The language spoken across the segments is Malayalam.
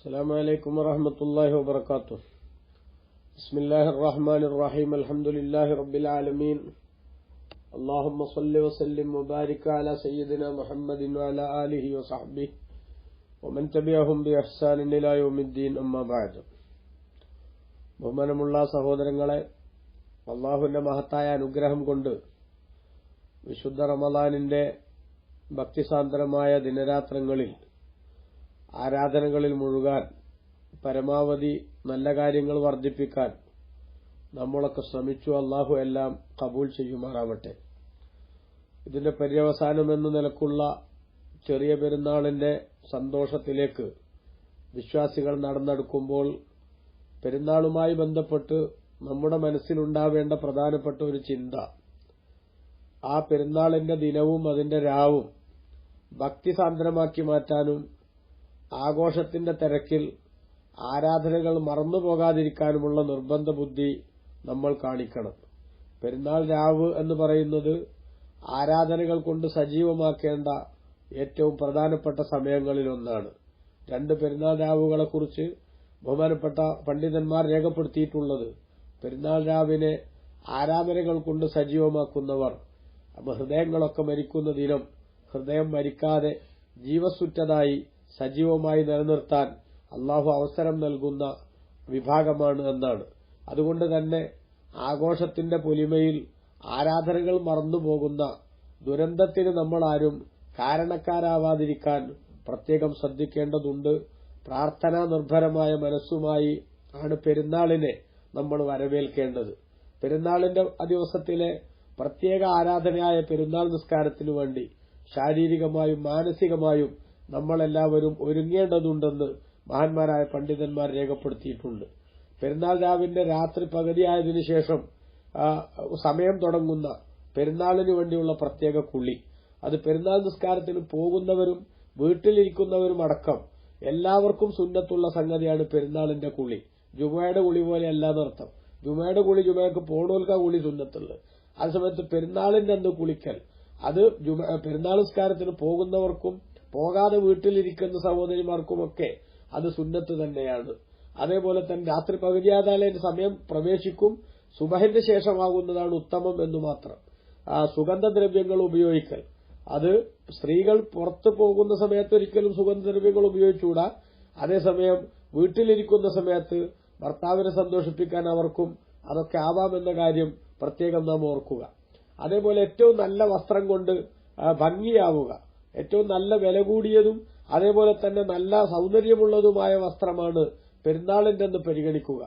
السلام عليكم ورحمة الله وبركاته بسم الله الرحمن الرحيم الحمد لله رب العالمين اللهم صل وسلم وبارك على سيدنا محمد وعلى آله وصحبه ومن تبعهم بإحسان إلى يوم الدين أما بعد ബഹുമാനമുള്ള സഹോദരങ്ങളെ അള്ളാഹുവിന്റെ മഹത്തായ അനുഗ്രഹം കൊണ്ട് വിശുദ്ധ റമദാനിന്റെ ഭക്തിസാന്ദ്രമായ ദിനരാത്രങ്ങളിൽ ആരാധനകളിൽ മുഴുകാൻ പരമാവധി നല്ല കാര്യങ്ങൾ വർദ്ധിപ്പിക്കാൻ നമ്മളൊക്കെ ശ്രമിച്ചു. അള്ളാഹു എല്ലാം കബൂൽ ചെയ്യുമാറാവട്ടെ. ഇതിന്റെ പര്യവസാനം എന്ന നിലക്കുള്ള ചെറിയ പെരുന്നാളിന്റെ സന്തോഷത്തിലേക്ക് വിശ്വാസികൾ നടന്നെടുക്കുമ്പോൾ പെരുന്നാളുമായി ബന്ധപ്പെട്ട് നമ്മുടെ മനസ്സിലുണ്ടാവേണ്ട പ്രധാനപ്പെട്ട ഒരു ചിന്ത ആ പെരുന്നാളിന്റെ ദിനവും അതിന്റെ രാവും ഭക്തി ഭക്തിസാന്ദ്രമാക്കി മാറ്റാനും ആഘോഷത്തിന്റെ തിരക്കിൽ ആരാധനകൾ മറന്നുപോകാതിരിക്കാനുമുള്ള നിർബന്ധ ബുദ്ധി നമ്മൾ കാണിക്കണം. പെരുന്നാൾ രാവ് എന്ന് പറയുന്നത് ആരാധനകൾ കൊണ്ട് സജീവമാക്കേണ്ട ഏറ്റവും പ്രധാനപ്പെട്ട സമയങ്ങളിലൊന്നാണ് രണ്ട് പെരുന്നാൾ രാവുകളെക്കുറിച്ച് ബഹുമാനപ്പെട്ട പണ്ഡിതന്മാർ രേഖപ്പെടുത്തിയിട്ടുള്ളത്. പെരുന്നാൾ രാവിനെ ആരാധനകൾ കൊണ്ട് സജീവമാക്കുന്നവർ ഹൃദയങ്ങളൊക്കെ മരിക്കുന്ന ദിനം ഹൃദയം മരിക്കാതെ ജീവസുറ്റതായി സജീവമായി നിലനിർത്താൻ അള്ളാഹു അവസരം നൽകുന്ന വിഭാഗമാണ് എന്നാണ്. അതുകൊണ്ട് തന്നെ ആഘോഷത്തിന്റെ പൊലിമയിൽ ആരാധനകൾ മറന്നുപോകുന്ന ദുരന്തത്തിന് ആരും കാരണക്കാരാവാതിരിക്കാൻ പ്രത്യേകം ശ്രദ്ധിക്കേണ്ടതുണ്ട്. പ്രാർത്ഥനാ നിർഭരമായ മനസ്സുമായി ആണ് പെരുന്നാളിനെ നമ്മൾ വരവേൽക്കേണ്ടത്. പെരുന്നാളിന്റെ ദിവസത്തിലെ പ്രത്യേക ആരാധനയായ പെരുന്നാൾ നിസ്കാരത്തിനു വേണ്ടി ശാരീരികമായും മാനസികമായും നമ്മളെല്ലാവരും ഒരുങ്ങേണ്ടതുണ്ടെന്ന് മഹാന്മാരായ പണ്ഡിതന്മാർ രേഖപ്പെടുത്തിയിട്ടുണ്ട്. പെരുന്നാൾ രാവിന്റെ രാത്രി പകുതിയായതിനു ശേഷം സമയം തുടങ്ങുന്ന പെരുന്നാളിന് വേണ്ടിയുള്ള പ്രത്യേക കുളി. അത് പെരുന്നാൾ നിസ്കാരത്തിന് പോകുന്നവരും വീട്ടിലിരിക്കുന്നവരും അടക്കം എല്ലാവർക്കും സുന്നത്തുള്ള സംഗതിയാണ് പെരുന്നാളിന്റെ കുളി. ജുമയുടെ കുളി പോലെ അല്ലാന്നർത്ഥം ജുമയുടെ കുളി ജുമയ്ക്ക് പോണോൽക്ക കുളി സുന്നത്തുള്ളത്. അതേസമയത്ത് സമയത്ത് പെരുന്നാളിന്റെ അന്ന് കുളിക്കൽ. അത് പെരുന്നാൾ നിസ്കാരത്തിന് പോകുന്നവർക്കും പോകാതെ വീട്ടിലിരിക്കുന്ന സഹോദരിമാർക്കുമൊക്കെ അത് സുന്നത്ത് തന്നെയാണ്. അതേപോലെ തന്നെ രാത്രി പകുതിയാതാലെ സമയം പ്രവേശിക്കും സുബഹിന്റെ ശേഷമാകുന്നതാണ് ഉത്തമം എന്ന് മാത്രം. ആ സുഗന്ധദ്രവ്യങ്ങൾ ഉപയോഗിക്കൽ. അത് സ്ത്രീകൾ പുറത്തു പോകുന്ന സമയത്ത് ഒരിക്കലും സുഗന്ധദ്രവ്യങ്ങൾ ഉപയോഗിച്ചുകൂടാ. അതേസമയം വീട്ടിലിരിക്കുന്ന സമയത്ത് ഭർത്താവിനെ സന്തോഷിപ്പിക്കാൻ അവർക്കും അതൊക്കെ ആവാമെന്ന കാര്യം പ്രത്യേകം നാം ഓർക്കുക. അതേപോലെ ഏറ്റവും നല്ല വസ്ത്രം കൊണ്ട് ഭംഗിയാവുക. ഏറ്റവും നല്ല വില കൂടിയതും അതേപോലെ തന്നെ നല്ല സൗന്ദര്യമുള്ളതുമായ വസ്ത്രമാണ് പെരുന്നാളിന്റെ പരിഗണിക്കുക.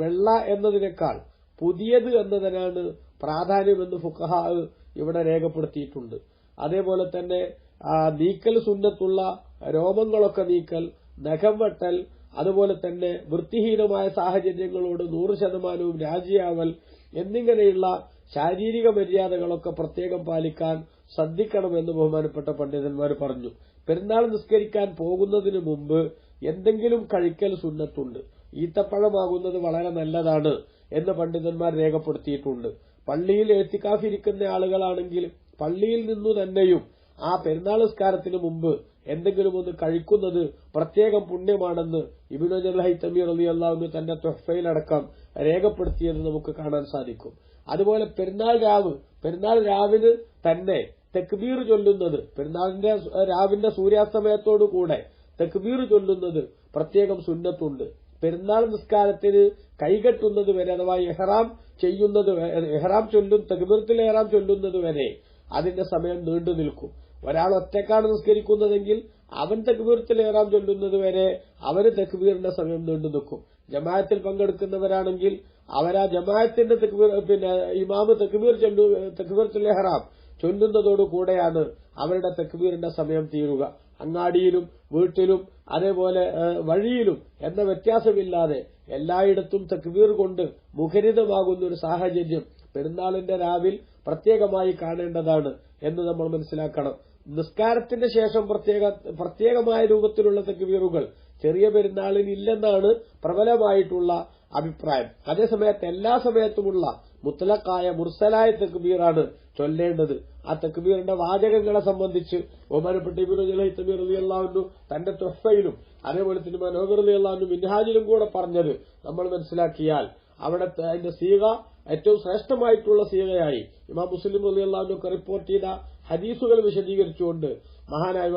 വെള്ള എന്നതിനേക്കാൾ പുതിയത് എന്നതിനാണ് പ്രാധാന്യമെന്ന് ഫുക്കഹ ഇവിടെ രേഖപ്പെടുത്തിയിട്ടുണ്ട്. അതേപോലെ തന്നെ നീക്കൽ സുന്നത്തുള്ള രോമങ്ങളൊക്കെ നീക്കൽ നഖം വെട്ടൽ അതുപോലെ തന്നെ വൃത്തിഹീനമായ സാഹചര്യങ്ങളോട് നൂറ് ശതമാനവും രാജിയാവൽ എന്നിങ്ങനെയുള്ള ശാരീരിക മര്യാദകളൊക്കെ പ്രത്യേകം പാലിക്കാൻ ശ്രദ്ധിക്കണമെന്ന് ബഹുമാനപ്പെട്ട പണ്ഡിതന്മാർ പറഞ്ഞു. പെരുന്നാൾ നിസ്കരിക്കാൻ പോകുന്നതിന് മുമ്പ് എന്തെങ്കിലും കഴിക്കൽ സുന്നത്തുണ്ട്. ഈത്തപ്പഴമാകുന്നത് വളരെ നല്ലതാണ് എന്ന് പണ്ഡിതന്മാർ രേഖപ്പെടുത്തിയിട്ടുണ്ട്. പള്ളിയിൽ എത്തിക്കാഫിരിക്കുന്ന ആളുകളാണെങ്കിൽ പള്ളിയിൽ നിന്നു തന്നെയും ആ പെരുന്നാൾ നിസ്കാരത്തിന് മുമ്പ് എന്തെങ്കിലും ഒന്ന് കഴിക്കുന്നത് പ്രത്യേകം പുണ്യമാണെന്ന് ഇബിനോജൽ ഹൈത്തമീർ അലി അള്ളാഹുന് തന്റെ തൊഹഫയിലടക്കം രേഖപ്പെടുത്തിയത് നമുക്ക് കാണാൻ സാധിക്കും. അതുപോലെ പെരുന്നാൾ രാവ്. പെരുന്നാൾ രാവിന് തന്നെ തെക്ബീർ ചൊല്ലുന്നത്. പെരുന്നാളിന്റെ രാവിന്റെ സൂര്യാസ്തമയത്തോടു കൂടെ തെക്ബീർ ചൊല്ലുന്നത് പ്രത്യേകം സുന്നത്തുണ്ട്. പെരുന്നാൾ നിസ്കാരത്തിന് കൈകെട്ടുന്നത് വരെ അഥവാ എഹ്റാം ചെയ്യുന്നത് എഹ്റാം ചൊല്ലും തെക്ബീർത്തിൽ എഹ്റാം ചൊല്ലുന്നത് വരെ അതിന്റെ സമയം നീണ്ടു നിൽക്കും. ഒരാൾ ഒറ്റക്കാണ് നിസ്കരിക്കുന്നതെങ്കിൽ അവൻ തെക്ബീർത്തിൽ ഏറാം ചൊല്ലുന്നത് വരെ അവന് തെക്ബീറിന്റെ സമയം നീണ്ടു നിൽക്കും. ജമാഅത്തിൽ പങ്കെടുക്കുന്നവരാണെങ്കിൽ അവരാ ജമാഅത്തിന്റെ പിന്നെ ഇമാമ് തെക്കുബീർ ചൊല്ലു തെക്കുബീർ ചൊല്ലഹറാം ചൊല്ലുന്നതോടുകൂടെയാണ് അവരുടെ തെക്കുബീറിന്റെ സമയം തീരുക. അങ്ങാടിയിലും വീട്ടിലും അതേപോലെ വഴിയിലും എന്ന വ്യത്യാസമില്ലാതെ എല്ലായിടത്തും തെക്കുബീർ കൊണ്ട് മുഖരിതമാകുന്ന ഒരു സാഹചര്യം പെരുന്നാളിന്റെ രാവിൽ പ്രത്യേകമായി കാണേണ്ടതാണ് എന്ന് നമ്മൾ മനസ്സിലാക്കണം. നിസ്കാരത്തിന്റെ ശേഷം പ്രത്യേക പ്രത്യേകമായ രൂപത്തിലുള്ള തെക്കുവീറുകൾ ചെറിയ പെരുന്നാളിന് ഇല്ലെന്നാണ് പ്രബലമായിട്ടുള്ള അഭിപ്രായം. അതേസമയത്ത് എല്ലാ സമയത്തുമുള്ള മുത്തലക്കായ മുർസലായ തെക്കുബീറാണ് ചൊല്ലേണ്ടത്. ആ തെക്കുബീറിന്റെ വാചകങ്ങളെ സംബന്ധിച്ച് അലി അള്ളാഹുന്നു തന്റെ തൊഫയിലും അതേപോലെ തന്നെ മനോഹർ അലി മിൻഹാജിലും കൂടെ പറഞ്ഞത് നമ്മൾ മനസ്സിലാക്കിയാൽ അവിടെ അതിന്റെ സീക ഏറ്റവും ശ്രേഷ്ഠമായിട്ടുള്ള സീകയായി ഇമാം മുസ്ലിം അലി റിപ്പോർട്ട് ചെയ്ത ഹദീസുകൾ വിശദീകരിച്ചുകൊണ്ട് മഹാനായ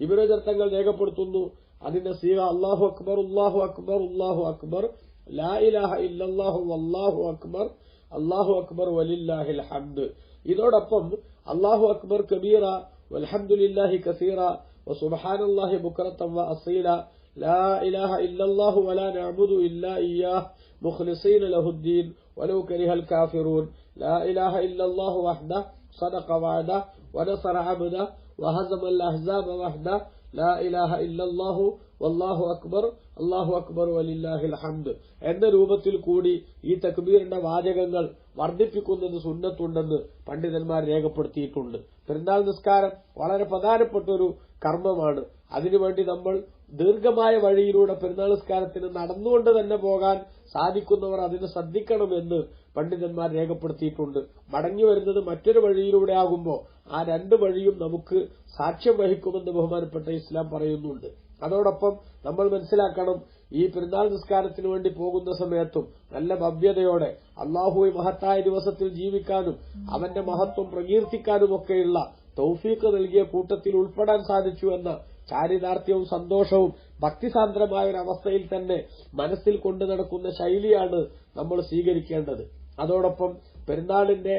ഇബിനു ചർത്തങ്ങൾ രേഖപ്പെടുത്തുന്നു. അതിന്റെ സീവ അള്ളാഹു അക്ബർ ഉള്ളാഹു അക്ബർ ഉള്ളാഹു അക്ബർ. ലാ ഇലാഹ ഇല്ലാഹു അള്ളാഹു അക്ബർ. അള്ളാഹു അക്ബർ വലില്ലാഹിൽ ഹംദ്. ഇതോടൊപ്പം അള്ളാഹു അക്ബർ കബീറ വൽഹംദുലില്ലാഹി കസീറ വസുബഹാനല്ലാഹി ബുക്കറത്തവ അസീല. ലാ ഇലാഹ ഇല്ലല്ലാഹു വലാ നഅബുദു ഇല്ലാ ഇയ്യാഹ്. മുഖ്ലിസീന ലഹുദ്ദീൻ. വലൗ കരിഹൽ കാഫിറൂൻ. ലാ ഇലാഹ ഇല്ലല്ലാഹു വഹ്ദഹു. صدق وعده ونصر عبده وهزم الأحزاب وحده لا إله إلا الله والله أكبر അള്ളാഹു അക്ബർ വലില്ലാഹിൽ ഹംദ് എന്ന രൂപത്തിൽ കൂടി ഈ തക്ബീറിന്റെ വാചകങ്ങൾ വർദ്ധിപ്പിക്കുന്നത് സുന്നത്തുണ്ടെന്ന് പണ്ഡിതന്മാർ രേഖപ്പെടുത്തിയിട്ടുണ്ട് പെരുന്നാൾ നിസ്കാരം വളരെ പ്രധാനപ്പെട്ട ഒരു കർമ്മമാണ് അതിനുവേണ്ടി നമ്മൾ ദീർഘമായ വഴിയിലൂടെ പെരുന്നാൾ നിസ്കാരത്തിന് നടന്നുകൊണ്ട് തന്നെ പോകാൻ സാധിക്കുന്നവർ അതിന് ശ്രദ്ധിക്കണമെന്ന് പണ്ഡിതന്മാർ രേഖപ്പെടുത്തിയിട്ടുണ്ട്. മടങ്ങി വരുന്നത് മറ്റൊരു വഴിയിലൂടെ ആകുമ്പോൾ ആ രണ്ട് വഴിയും നമുക്ക് സാക്ഷ്യം വഹിക്കുമെന്ന് ബഹുമാനപ്പെട്ട ഇസ്ലാം പറയുന്നുണ്ട്. അതോടൊപ്പം നമ്മൾ മനസ്സിലാക്കണം ഈ പെരുന്നാൾ നിസ്കാരത്തിന് വേണ്ടി പോകുന്ന സമയത്തും നല്ല ഭവ്യതയോടെ അള്ളാഹുവെ മഹത്തായ ദിവസത്തിൽ ജീവിക്കാനും അവന്റെ മഹത്വം പ്രകീർത്തിക്കാനുമൊക്കെയുള്ള തൗഫീഖ് നൽകിയ കൂട്ടത്തിൽ ഉൾപ്പെടാൻ സാധിച്ചു എന്ന ചാരിതാർത്ഥ്യവും സന്തോഷവും ഭക്തിസാന്ദ്രമായ ഒരു അവസ്ഥയിൽ തന്നെ മനസ്സിൽ കൊണ്ടു നടക്കുന്ന ശൈലിയാണ് നമ്മൾ സ്വീകരിക്കേണ്ടത്. അതോടൊപ്പം പെരുന്നാളിന്റെ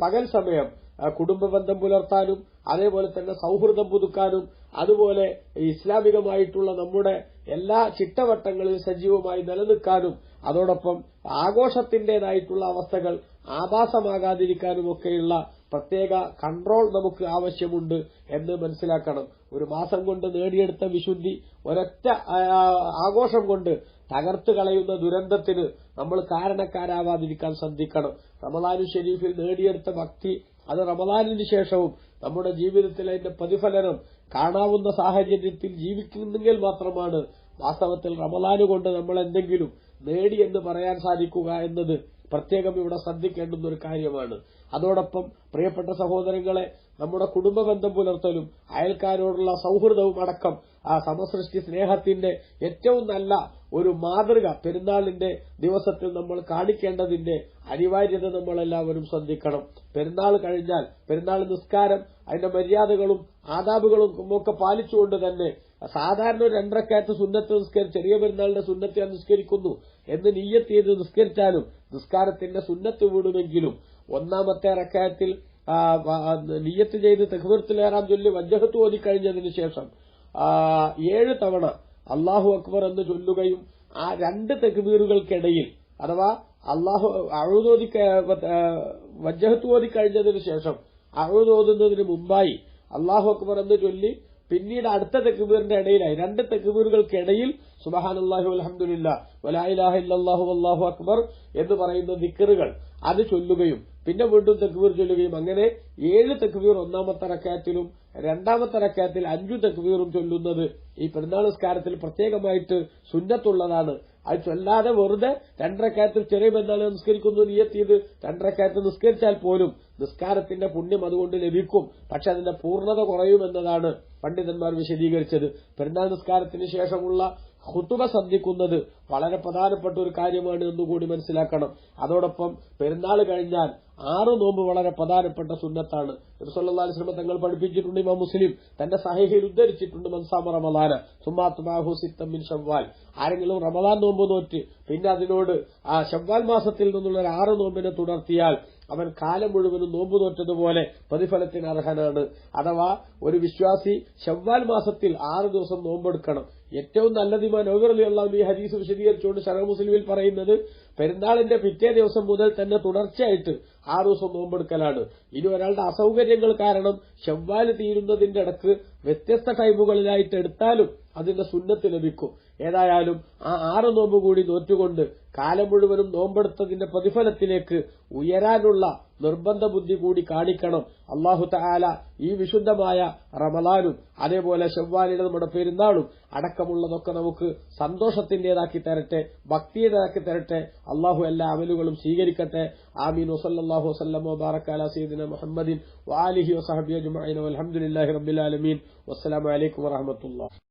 പകൽ സമയം കുടുംബ ബന്ധം പുലർത്താനും അതേപോലെ തന്നെ സൌഹൃദം പുതുക്കാനും അതുപോലെ ഇസ്ലാമികമായിട്ടുള്ള നമ്മുടെ എല്ലാ ചിട്ടവട്ടങ്ങളിൽ സജീവമായി നിലനിൽക്കാനും അതോടൊപ്പം ആഘോഷത്തിന്റേതായിട്ടുള്ള അവസ്ഥകൾ ആഭാസമാകാതിരിക്കാനുമൊക്കെയുള്ള പ്രത്യേക കൺട്രോൾ നമുക്ക് ആവശ്യമുണ്ട് എന്ന് മനസ്സിലാക്കണം. ഒരു മാസം കൊണ്ട് നേടിയെടുത്ത വിശുദ്ധി ഒരൊറ്റ ആഘോഷം കൊണ്ട് തകർത്ത് കളയുന്ന ദുരന്തത്തിന് നമ്മൾ കാരണക്കാരാവാതിരിക്കാൻ ശ്രദ്ധിക്കണം. റമദാനു ഷെരീഫിൽ നേടിയെടുത്ത ഭക്തി അത് റമദാനിന് ശേഷവും നമ്മുടെ ജീവിതത്തിൽ അതിന്റെ പ്രതിഫലനം കാണാവുന്ന സാഹചര്യത്തിൽ ജീവിക്കുന്നെങ്കിൽ മാത്രമാണ് വാസ്തവത്തിൽ റമദാന് കൊണ്ട് നമ്മൾ എന്തെങ്കിലും നേടി എന്ന് പറയാൻ സാധിക്കുക എന്നത് പ്രത്യേകം ഇവിടെ ശ്രദ്ധിക്കേണ്ടുന്ന ഒരു കാര്യമാണ്. അതോടൊപ്പം പ്രിയപ്പെട്ട സഹോദരങ്ങളെ നമ്മുടെ കുടുംബ ബന്ധം പുലർത്തലും അയൽക്കാരോടുള്ള സൗഹൃദവും അടക്കം ആ സമസൃഷ്ടി സ്നേഹത്തിന്റെ ഏറ്റവും നല്ല ഒരു മാതൃക പെരുന്നാളിന്റെ ദിവസത്തിൽ നമ്മൾ കാണിക്കേണ്ടതിന്റെ അനിവാര്യത നമ്മളെല്ലാവരും ശ്രദ്ധിക്കണം. പെരുന്നാൾ കഴിഞ്ഞാൽ പെരുന്നാൾ നിസ്കാരം അതിന്റെ മര്യാദകളും ആദാബുകളും ഒക്കെ പാലിച്ചുകൊണ്ട് തന്നെ സാധാരണ ഒരു രണ്ടരക്കാലത്ത് സുന്നത്ത് നിസ്കരിച്ച് ചെറിയ പെരുന്നാളിന്റെ സുന്നത്ത് ഞാൻ നിസ്കരിക്കുന്നു എന്ന് നീയത്ത് ചെയ്ത് നിസ്കരിച്ചാലും നിസ്കാരത്തിന്റെ സുന്നത്ത് വീടുമെങ്കിലും ഒന്നാമത്തെ റക്കായത്തിൽ നീയത്ത് ചെയ്ത് തെഹ്ബീർത്തിലേറാൻ ചൊല്ലി വജ്ജഹത്ത് ഓതിക്കഴിഞ്ഞതിന് ശേഷം ഏഴ് തവണ അള്ളാഹു അക്ബർ എന്ന് ചൊല്ലുകയും ആ രണ്ട് തെക്ബീറുകൾക്കിടയിൽ അഥവാ അള്ളാഹു അഴുതോതി വജ്ജഹത്ത് ഓതിക്കഴിഞ്ഞതിന് ശേഷം അഴുതോതുന്നതിന് മുമ്പായി അള്ളാഹു അക്ബർ എന്ന് ചൊല്ലി പിന്നീട് അടുത്ത തെക്കുബീറിന്റെ ഇടയിലായി. രണ്ട് തെക്കുബീറുകൾക്കിടയിൽ സുബഹാൻ അള്ളാഹു അലഹമുല്ല വലായിലാഹ ഇല്ലാഹു അള്ളാഹു അക്ബർ എന്ന് പറയുന്ന ദിക്കറുകൾ അത് ചൊല്ലുകയും പിന്നെ വീണ്ടും തെക്കുബീർ ചൊല്ലുകയും. അങ്ങനെ ഏഴ് തെക്കുബീർ ഒന്നാമത്തെ റക്കാത്തിലും രണ്ടാമത്തെ റക്കാത്തിൽ അഞ്ചു തെക്കുബീറും ചൊല്ലുന്നത് ഈ പെരുന്നാൾ നിസ്കാരത്തിൽ പ്രത്യേകമായിട്ട് സുന്നത്തുള്ളതാണ്. അത് ചൊല്ലാതെ വെറുതെ രണ്ടരക്കാലത്തിൽ ചെറിയ പെരുന്നാൾ നിസ്കരിക്കുന്നു നീയത്തിയത് രണ്ടരക്കാലത്ത് നിസ്കരിച്ചാൽ പോലും നിസ്കാരത്തിന്റെ പുണ്യം അതുകൊണ്ട് ലഭിക്കും. പക്ഷെ അതിന്റെ പൂർണത കുറയുമെന്നതാണ് പണ്ഡിതന്മാർ വിശദീകരിച്ചത്. പെരുന്നാൾ നിസ്കാരത്തിന് ശേഷമുള്ള ഹുത്തുബ സന്ധിക്കുന്നത് വളരെ പ്രധാനപ്പെട്ട ഒരു കാര്യമാണ് എന്നുകൂടി മനസ്സിലാക്കണം. അതോടൊപ്പം പെരുന്നാൾ കഴിഞ്ഞാൽ ആറ് നോമ്പ് വളരെ പ്രധാനപ്പെട്ട സുന്നത്താണ്. ശ്രമ തങ്ങൾ പഠിപ്പിച്ചിട്ടുണ്ട് ഇമാം മുസ്ലിം. തന്റെ സഹയിൽ ഉദ്ധരിച്ചിട്ടുണ്ട് മൻസാമ റമദാന. സുമാത്മാഹു സിത്തമ്മിൻ ഷവ്വാൽ ആരെങ്കിലും റമദാൻ നോമ്പ് നോറ്റ് പിന്നെ അതിനോട് ആ ഷവ്വാൽ മാസത്തിൽ നിന്നുള്ള ആറ് നോമ്പിനെ തുടർത്തിയാൽ അവൻ കാലം മുഴുവനും നോമ്പ് നോറ്റതുപോലെ പ്രതിഫലത്തിന് അർഹനാണ്. അഥവാ ഒരു വിശ്വാസി ഷവ്വാൽ മാസത്തിൽ ആറ് ദിവസം നോമ്പെടുക്കണം. ഏറ്റവും നല്ലത് ഇമാൻ ഓവറലി അള്ളാഹു ഈ ഹദീസ് വിശദീകരിച്ചുകൊണ്ട് ഷറ മുസ്ലിമിൽ പറയുന്നത് പെരുന്നാളിന്റെ പിറ്റേ ദിവസം മുതൽ തന്നെ തുടർച്ചയായിട്ട് ആറു ദിവസം നോമ്പെടുക്കലാണ്. ഇനി ഒരാളുടെ അസൗകര്യങ്ങൾ കാരണം ഷവ്വാൽ തീരുന്നതിന്റെ ഇടയ്ക്ക് വ്യത്യസ്ത ടൈമുകളിലായിട്ട് എടുത്താലും അതിന്റെ സുന്നത്ത് ലഭിക്കും. ഏതായാലും ആ ആറ് നോമ്പ് കൂടി നോറ്റുകൊണ്ട് കാലം മുഴുവനും നോമ്പെടുത്തതിന്റെ പ്രതിഫലത്തിലേക്ക് ഉയരാനുള്ള നിർബന്ധ ബുദ്ധി കൂടി കാണിക്കണം. അള്ളാഹു തആല ഈ വിശുദ്ധമായ റമലാനും അതേപോലെ ഷവ്വാലിന്റെ നമ്മുടെ പെരുന്നാളും അടക്കമുള്ളതൊക്കെ നമുക്ക് സന്തോഷത്തിന്റേതാക്കി തരട്ടെ ഭക്തിയുടേതാക്കി തരട്ടെ. അള്ളാഹു എല്ലാ അമലുകളും സ്വീകരിക്കട്ടെ. ആമീൻ. വസല്ലാഹു വസ്ലം ബാറക്കാല സീദിന മുഹമ്മദിൻ വാലിഹി വസഹബി അജ്മഈൻ. വൽഹംദുലില്ലാഹി റബ്ബിൽ ആലമീൻ. വസ്സലാമു അലൈക്കും വറഹ്മത്തുള്ളാഹി.